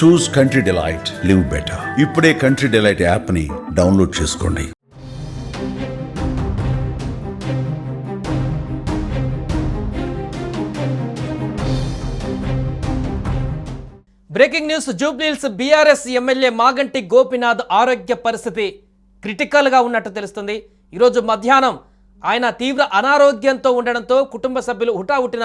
Choose country delight live better ఇప్పుడే country delight యాప్ని download చేసుకోండి. Breaking news Jubilee Hills BRS MLA Maganti Gopinath ఆరోగ్య పరిస్థితి క్రిటికల్గా ఉన్నట్టు తెలుస్తుంది. ఈరోజు మధ్యాహ్నం ఆయన తీవ్ర అనారోగ్యంతో ఉండడంతో కుటుంబ సభ్యులు హుటాహుటిన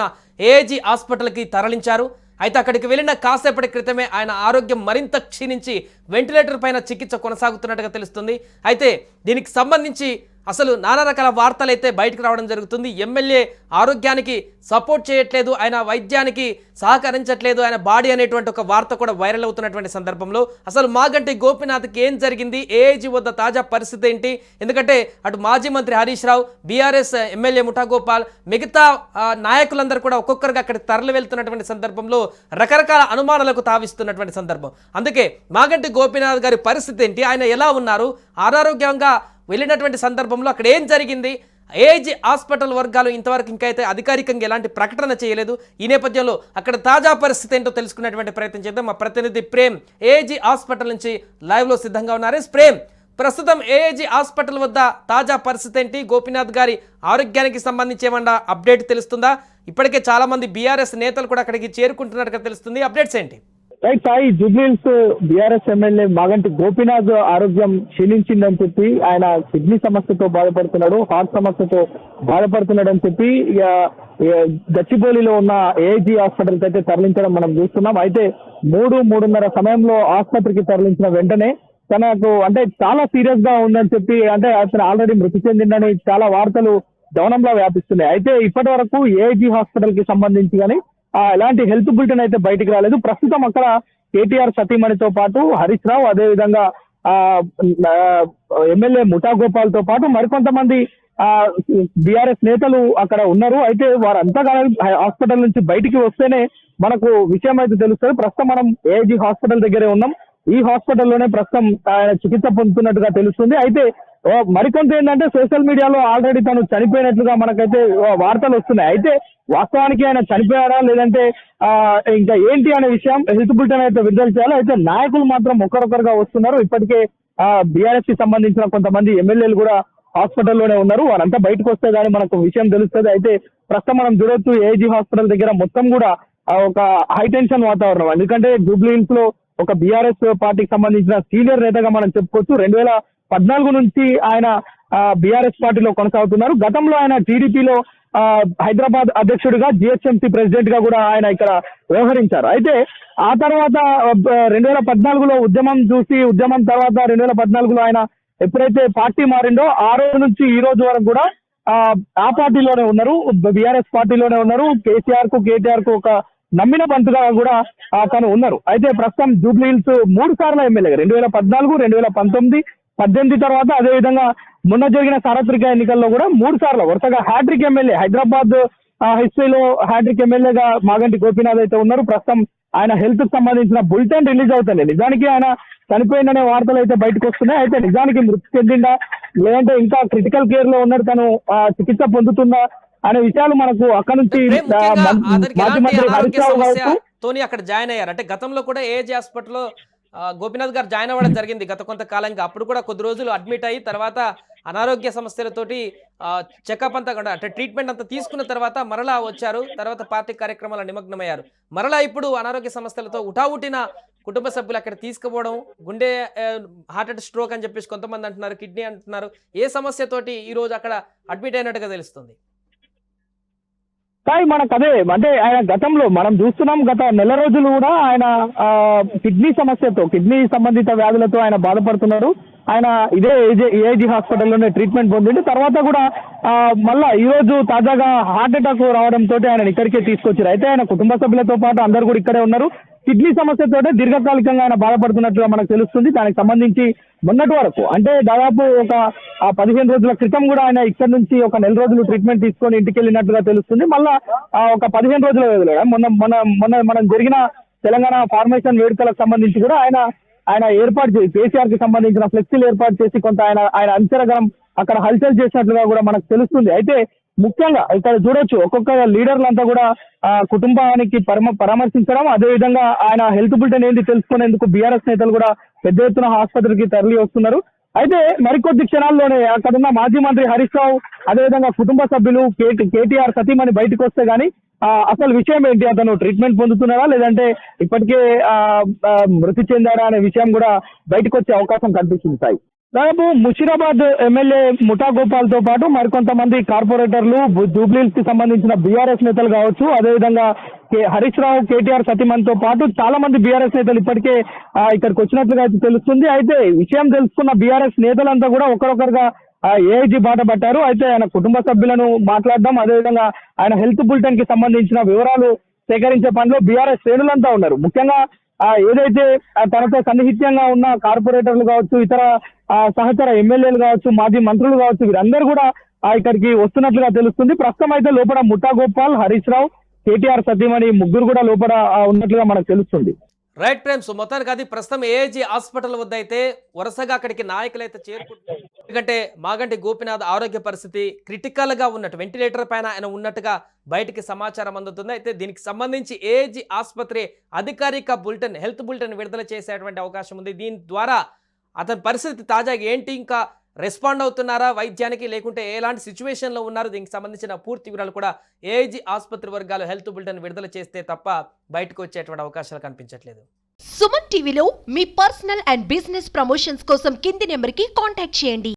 ఏజీ హాస్పిటల్కి తరలించారు. అయితే అక్కడికి వెళ్ళిన కాసేపటి క్రితమే ఆయన ఆరోగ్యం మరింత క్షీణించి వెంటిలేటర్ పైన చికిత్స కొనసాగుతున్నట్టుగా తెలుస్తుంది. అయితే దీనికి సంబంధించి అసలు నానా రకాల వార్తలు అయితే బయటకు రావడం జరుగుతుంది. ఎమ్మెల్యే ఆరోగ్యానికి సపోర్ట్ చేయట్లేదు ఆయన వైద్యానికి సహకరించట్లేదు ఆయన బాడీ అనేటువంటి ఒక వార్త కూడా వైరల్ అవుతున్నటువంటి సందర్భంలో. అసలు మాగంటి గోపినాథ్కి ఏం జరిగింది? ఏఐజీ వద్ద తాజా పరిస్థితి ఏంటి? ఎందుకంటే అటు మాజీ మంత్రి హరీష్ రావు బీఆర్ఎస్ ఎమ్మెల్యే ముఠాగోపాల్ మిగతా నాయకులందరూ కూడా ఒక్కొక్కరుగా అక్కడికి తరలి వెళ్తున్నటువంటి సందర్భంలో రకరకాల అనుమానాలకు తావిస్తున్నటువంటి సందర్భం. అందుకే మాగంటి గోపినాథ్ గారి పరిస్థితి ఏంటి? ఆయన ఎలా ఉన్నారు? అనారోగ్యంగా వెళ్ళినటువంటి సందర్భంలో అక్కడ ఏం జరిగింది? ఏజీ హాస్పిటల్ వర్గాలు ఇంతవరకు ఇంకా అయితే అధికారికంగా ఎలాంటి ప్రకటన చేయలేదు. ఈ నేపథ్యంలో అక్కడ తాజా పరిస్థితి ఏంటో తెలుసుకునేటువంటి ప్రయత్నం చేద్దాం. మా ప్రతినిధి ప్రేమ్ ఏజీ హాస్పిటల్ నుంచి లైవ్లో సిద్ధంగా ఉన్నారు. ప్రేమ్ ప్రస్తుతం ఏఏజీ హాస్పిటల్ వద్ద తాజా పరిస్థితి ఏంటి? గోపీనాథ్ గారి ఆరోగ్యానికి సంబంధించి ఏమన్నా అప్డేట్ తెలుస్తుందా? ఇప్పటికే చాలామంది బీఆర్ఎస్ నేతలు కూడా అక్కడికి చేరుకుంటున్నట్టుగా తెలుస్తుంది. అప్డేట్స్ ఏంటి? Right Sai Jubilee Hills BRS MLA Maganti Gopinath ఆరోగ్యం క్షీణించిందని చెప్పి ఆయన కిడ్నీ సమస్యతో బాధపడుతున్నాడు హార్ట్ సమస్యతో బాధపడుతున్నాడని చెప్పి గచ్చిబౌలిలో ఉన్న ఏజీ హాస్పిటల్కి అయితే తరలించడం మనం చూస్తున్నాం. అయితే మూడు మూడున్నర సమయంలో ఆసుపత్రికి తరలించిన వెంటనే తనకు అంటే చాలా సీరియస్గా ఉందని చెప్పి అంటే అతను ఆల్రెడీ మృతి చెందిందని చాలా వార్తలు దవనంలో వ్యాపిస్తున్నాయి. అయితే ఇప్పటి వరకు ఏజీ హాస్పిటల్కి సంబంధించి కానీ ఎలాంటి హెల్త్ బులెటిన్ అయితే బయటికి రాలేదు. ప్రస్తుతం అక్కడ కేటీఆర్ సతీమణితో పాటు హరీష్ రావు అదేవిధంగా ఆ, ఎమ్మెల్యే ముఠా గోపాల్తో పాటు మరికొంతమంది బీఆర్ఎస్ నేతలు అక్కడ ఉన్నారు. అయితే వారంతా హాస్పిటల్ నుంచి బయటికి వస్తేనే మనకు విషయం అయితే తెలుస్తుంది. ప్రస్తుతం మనం ఏజీ హాస్పిటల్ దగ్గరే ఉన్నాం. ఈ హాస్పిటల్లోనే ప్రస్తుతం ఆయన చికిత్స పొందుతున్నట్టుగా తెలుస్తుంది. అయితే మరికొంత ఏంటంటే సోషల్ మీడియాలో ఆల్రెడీ తను చనిపోయినట్లుగా మనకైతే వార్తలు వస్తున్నాయి. అయితే వాస్తవానికి ఆయన చనిపోయారా లేదంటే ఆ, ఇంకా ఏంటి అనే విషయం హెల్త్ బులెటిన్ అయితే విడుదల చేయాలి. అయితే నాయకులు మాత్రం ఒకరొకరుగా వస్తున్నారు. ఇప్పటికే బీఆర్ఎస్కి సంబంధించిన కొంతమంది ఎమ్మెల్యేలు కూడా హాస్పిటల్లోనే ఉన్నారు. వారంతా బయటకు వస్తే గానీ మనకు విషయం తెలుస్తుంది. అయితే ప్రస్తుతం మనం చూడొచ్చు ఏజీ హాస్పిటల్ దగ్గర మొత్తం కూడా ఒక హై టెన్షన్ వాతావరణం. ఎందుకంటే జూబ్లీ లో ఒక బీఆర్ఎస్ పార్టీకి సంబంధించిన సీనియర్ నేతగా మనం చెప్పుకోవచ్చు. రెండు వేల పద్నాలుగు నుంచి ఆయన బీఆర్ఎస్ పార్టీలో కొనసాగుతున్నారు. గతంలో ఆయన టీడీపీలో హైదరాబాద్ అధ్యక్షుడిగా జిహెచ్ఎంసీ ప్రెసిడెంట్గా కూడా ఆయన ఇక్కడ వ్యవహరించారు. అయితే ఆ తర్వాత రెండు వేల పద్నాలుగులో ఉద్యమం చూసి ఉద్యమం తర్వాత రెండు వేల పద్నాలుగులో ఆయన ఎప్పుడైతే పార్టీ మారిండో ఆ రోజు నుంచి ఈ రోజు వరకు కూడా ఆ, పార్టీలోనే ఉన్నారు. బీఆర్ఎస్ పార్టీలోనే ఉన్నారు. కేసీఆర్కు కేటీఆర్కు ఒక నమ్మిన బంతుగా కూడా తను ఉన్నారు. అయితే ప్రస్తుతం జూబ్లీ హిల్స్ మూడు సార్లు ఎమ్మెల్యే రెండు వేల పద్నాలుగు రెండు వేల పంతొమ్మిది పద్దెనిమిది తర్వాత అదేవిధంగా మొన్న జరిగిన సార్వత్రిక ఎన్నికల్లో కూడా మూడు సార్లు వరుసగా హ్యాట్రిక్ ఎమ్మెల్యే హైదరాబాద్ హిస్టరీలో హ్యాట్రిక్ ఎమ్మెల్యేగా మాగంటి గోపీనాథ్ అయితే ఉన్నారు. ప్రస్తుతం ఆయన హెల్త్కి సంబంధించిన బులెటిన్ రిలీజ్ అవుతుంది. నిజానికి ఆయన చనిపోయిందనే వార్తలు అయితే బయటకు వస్తున్నాయి. అయితే నిజానికి మృతి చెందిందా? లేదంటే ఇంకా క్రిటికల్ కేర్లో ఉన్నట్టు తను చికిత్స పొందుతుందా? అనే విషయాలు మనకు అక్కడ నుంచి మాజీ మంత్రి హరీష్ రావు గారు అక్కడ జాయిన్ అయ్యారు. అంటే గతంలో కూడా ఏజీ హాస్పిటల్లో ఆ, గోపీనాథ్ గారు జాయిన్ అవ్వడం జరిగింది గత కొంతకాలంగా. అప్పుడు కూడా కొద్ది రోజులు అడ్మిట్ అయ్యి తర్వాత అనారోగ్య సమస్యలతోటి చెకప్ అంతా కూడా అంటే ట్రీట్మెంట్ అంతా తీసుకున్న తర్వాత మరలా వచ్చారు. తర్వాత పార్టీ కార్యక్రమాల నిమగ్నమయ్యారు. మరలా ఇప్పుడు అనారోగ్య సమస్యలతో ఉటావుటిన కుటుంబ సభ్యులు అక్కడ తీసుకుపోవడం గుండె హార్ట్ స్ట్రోక్ అని చెప్పేసి కొంతమంది అంటున్నారు కిడ్నీ అంటున్నారు. ఏ సమస్యతోటి ఈ రోజు అక్కడ అడ్మిట్ అయినట్టుగా తెలుస్తుంది? కానీ మనకు అదే అంటే ఆయన గతంలో మనం చూస్తున్నాం గత నెల రోజులు కూడా ఆయన ఆ, కిడ్నీ సమస్యతో కిడ్నీ సంబంధిత వ్యాధులతో ఆయన బాధపడుతున్నారు. ఆయన ఇదే ఏజే ఏజీ హాస్పిటల్లోనే ట్రీట్మెంట్ పొందిండు. తర్వాత కూడా మళ్ళా ఈ రోజు తాజాగా హార్ట్ అటాక్ రావడంతో ఆయన ఇక్కడికే తీసుకొచ్చారు అయితే ఆయన కుటుంబ సభ్యులతో పాటు అందరు కూడా ఇక్కడే ఉన్నారు. కిడ్నీ సమస్యతో దీర్ఘకాలికంగా ఆయన బాధపడుతున్నట్టుగా మనకు తెలుస్తుంది. దానికి సంబంధించి మొన్నటి వరకు అంటే దాదాపు ఒక పదిహేను రోజుల క్రితం కూడా ఆయన ఇక్కడ నుంచి ఒక నెల రోజులు ట్రీట్మెంట్ తీసుకొని ఇంటికి వెళ్ళినట్టుగా తెలుస్తుంది. మళ్ళా ఒక పదిహేను రోజుల వ్యవధిలో మొన్న మొన్న మొన్న మనం జరిగిన తెలంగాణ ఫార్మేషన్ వేడుకలకు సంబంధించి కూడా ఆయన ఆయన ఏర్పాటు చేసి కేసీఆర్కి సంబంధించిన ఫ్లెక్సీలు ఏర్పాటు చేసి కొంత ఆయన ఆయన అంచరగం అక్కడ హల్చల్ చేసినట్లుగా కూడా మనకు తెలుస్తుంది. అయితే ముఖ్యంగా ఇక్కడ చూడొచ్చు ఒక్కొక్క లీడర్లంతా కూడా ఆ, కుటుంబానికి పరమ పరామర్శించడం అదే విధంగా ఆయన హెల్త్ బులెటిన్ ఏంటి తెలుసుకునేందుకు బీఆర్ఎస్ నేతలు కూడా పెద్ద ఎత్తున ఆసుపత్రికి తరలి వస్తున్నారు. అయితే మరికొద్ది క్షణాల్లోనే అక్కడున్న మాజీ మంత్రి హరీష్ రావు అదేవిధంగా కుటుంబ సభ్యులు కేటీఆర్ సతీమణి బయటకు వస్తే గానీ అసలు విషయం ఏంటి? అతను ట్రీట్మెంట్ పొందుతున్నారా లేదంటే ఇప్పటికే ఆ, మృతి చెందారా అనే విషయం కూడా బయటకు వచ్చే అవకాశం కనిపిస్తుంది సాయి. దాదాపు ముషిరాబాద్ ఎమ్మెల్యే ముఠా గోపాల్తో పాటు మరికొంతమంది కార్పొరేటర్లు జూబ్లీస్కి సంబంధించిన బీఆర్ఎస్ నేతలు కావచ్చు అదేవిధంగా హరీష్ రావు కేటీఆర్ సతీమణితో పాటు చాలా మంది బీఆర్ఎస్ నేతలు ఇప్పటికే ఇక్కడికి వచ్చినట్లుగా అయితే తెలుస్తుంది. అయితే విషయం తెలుసుకున్న బీఆర్ఎస్ నేతలంతా కూడా ఒకరొకరుగా ఏఐజీ బాట పట్టారు. అయితే ఆయన కుటుంబ సభ్యులను మాట్లాడడం అదేవిధంగా ఆయన హెల్త్ బులెటిన్కి సంబంధించిన వివరాలు సేకరించే పనిలో బీఆర్ఎస్ శ్రేణులంతా ఉన్నారు. ముఖ్యంగా ఏదైతే తనతో సన్నిహిత్యంగా ఉన్న కార్పొరేటర్లు కావచ్చు ఇతర ఆ, సహచర ఎమ్మెల్యేలు కావచ్చు మాజీ మంత్రులు కావచ్చు వీరందరూ కూడా ఆ, ఇక్కడికి వస్తున్నట్లుగా తెలుస్తుంది. ప్రస్తుతం అయితే లోపల ముఠా గోపాల్ హరీష్ రావు కేటీఆర్ సతీమణి ముగ్గురు కూడా లోపల ఉన్నట్లుగా మనకు తెలుస్తుంది. రైట్ ప్రేమ్స్ మొత్తానికి అది ప్రస్తుతం ఏజీ హాస్పిటల్ వద్ద అయితే వరుసగా అక్కడికి నాయకులు అయితే చేరుకుంటున్నారు. ఎందుకంటే మాగంటి గోపినాథ్ ఆరోగ్య పరిస్థితి క్రిటికల్గా ఉన్నట్టు వెంటిలేటర్ పైన ఆయన ఉన్నట్టుగా బయటికి సమాచారం అందుతుంది. అయితే దీనికి సంబంధించి ఏజీ ఆసుపత్రి అధికారిక బులెటిన్ హెల్త్ బులెటిన్ విడుదల చేసేటువంటి అవకాశం ఉంది. దీని ద్వారా అతని పరిస్థితి తాజాగా ఏంటి? ఇంకా రెస్పాండ్ అవుతున్నారా? వైద్యానికి లేకుంటే ఎలాంటి సిచ్యువేషన్లో ఉన్నారు? దీనికి సంబంధించిన పూర్తి వివరాలు కూడా ఏజీ ఆసుపత్రి వర్గాలు హెల్త్ బులెటిన్ విడుదల చేస్తే తప్ప బయటకు వచ్చేటువంటి అవకాశాలు కనిపించట్లేదు. సుమన్ టీవీలో మీ పర్సనల్ అండ్ బిజినెస్ ప్రమోషన్స్ కోసం కింది నెంబర్కి కాంటాక్ట్ చేయండి.